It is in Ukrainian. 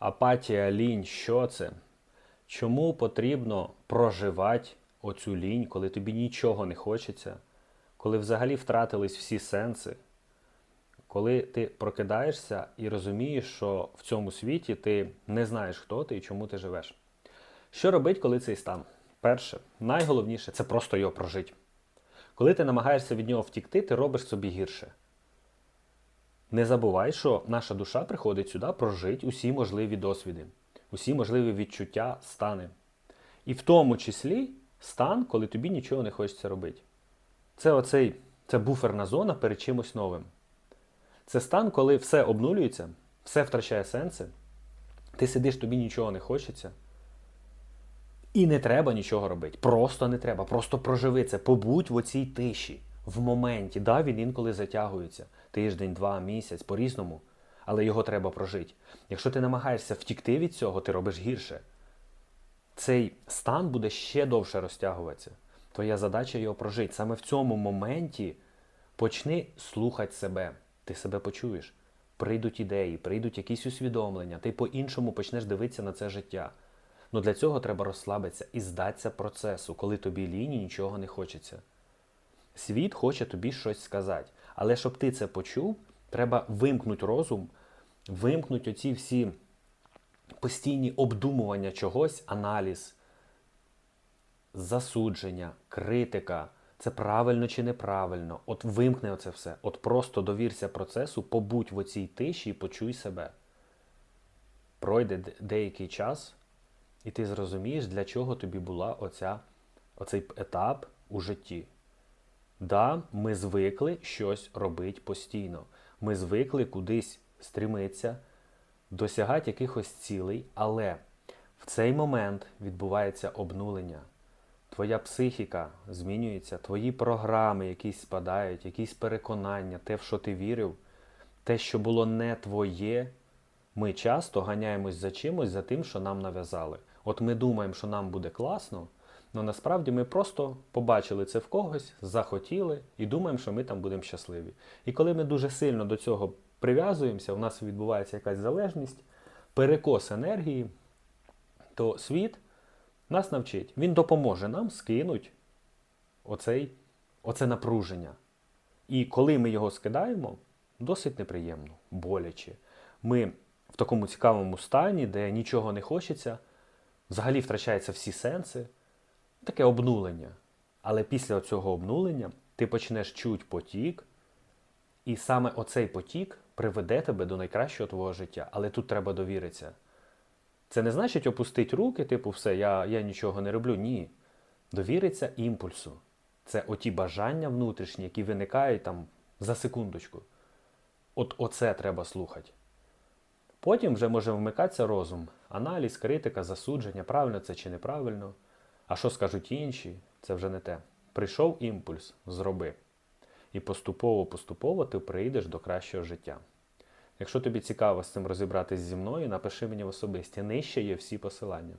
Апатія, лінь, що це? Чому потрібно проживати оцю лінь, коли тобі нічого не хочеться, коли взагалі втратились всі сенси? Коли ти прокидаєшся і розумієш, що в цьому світі ти не знаєш, хто ти і чому ти живеш. Що робить, коли цей стан? Перше, найголовніше це просто його прожити. Коли ти намагаєшся від нього втікти, ти робиш собі гірше. Не забувай, що наша душа приходить сюди прожити усі можливі досвіди, усі можливі відчуття, стани. І в тому числі стан, коли тобі нічого не хочеться робити. Це оцей, це буферна зона перед чимось новим. Це стан, коли все обнулюється, все втрачає сенси, ти сидиш, тобі нічого не хочеться. І не треба нічого робити. Просто не треба. Просто проживи це. Побудь в оцій тиші, в моменті. Да, він інколи затягується. Тиждень, два, місяць, по-різному. Але його треба прожити. Якщо ти намагаєшся втікти від цього, ти робиш гірше. Цей стан буде ще довше розтягуватися. Твоя задача його прожити. Саме в цьому моменті почни слухати себе. Ти себе почуєш. Прийдуть ідеї, прийдуть якісь усвідомлення, ти по-іншому почнеш дивитися на це життя. Ну для цього треба розслабитися і здатися процесу, коли тобі ліні нічого не хочеться. Світ хоче тобі щось сказати. Але щоб ти це почув, треба вимкнути розум, вимкнути оці всі постійні обдумування чогось, аналіз, засудження, критика. Це правильно чи неправильно. От вимкни оце все. От просто довірся процесу, побудь в оцій тиші і почуй себе. Пройде деякий час, і ти зрозумієш, для чого тобі була оця, оцей етап у житті. Да, ми звикли щось робити постійно. Ми звикли кудись стрімитися, досягати якихось цілей, але в цей момент відбувається обнулення. Твоя психіка змінюється, твої програми якісь спадають, якісь переконання, те, в що ти вірив, те, що було не твоє. Ми часто ганяємось за чимось, за тим, що нам нав'язали. От ми думаємо, що нам буде класно, але насправді ми просто побачили це в когось, захотіли і думаємо, що ми там будемо щасливі. І коли ми дуже сильно до цього прив'язуємося, у нас відбувається якась залежність, перекос енергії, то світ нас навчить. Він допоможе нам скинути оцей, оце напруження. І коли ми його скидаємо, досить неприємно, боляче. Ми в такому цікавому стані, де нічого не хочеться, взагалі втрачаються всі сенси, таке обнулення. Але після цього обнулення ти почнеш чути потік, і саме оцей потік приведе тебе до найкращого твого життя. Але тут треба довіритися. Це не значить опустити руки, типу, все, я, я нічого не роблю. Ні. Довіриться імпульсу. Це оті бажання внутрішні, які виникають там за секундочку. От оце треба слухати. Потім вже може вмикатися розум, аналіз, критика, засудження, правильно це чи неправильно. А що скажуть інші, це вже не те. Прийшов імпульс, зроби. І поступово-поступово ти прийдеш до кращого життя. Якщо тобі цікаво з цим розібратись зі мною, напиши мені в особисті. Нижче є всі посилання.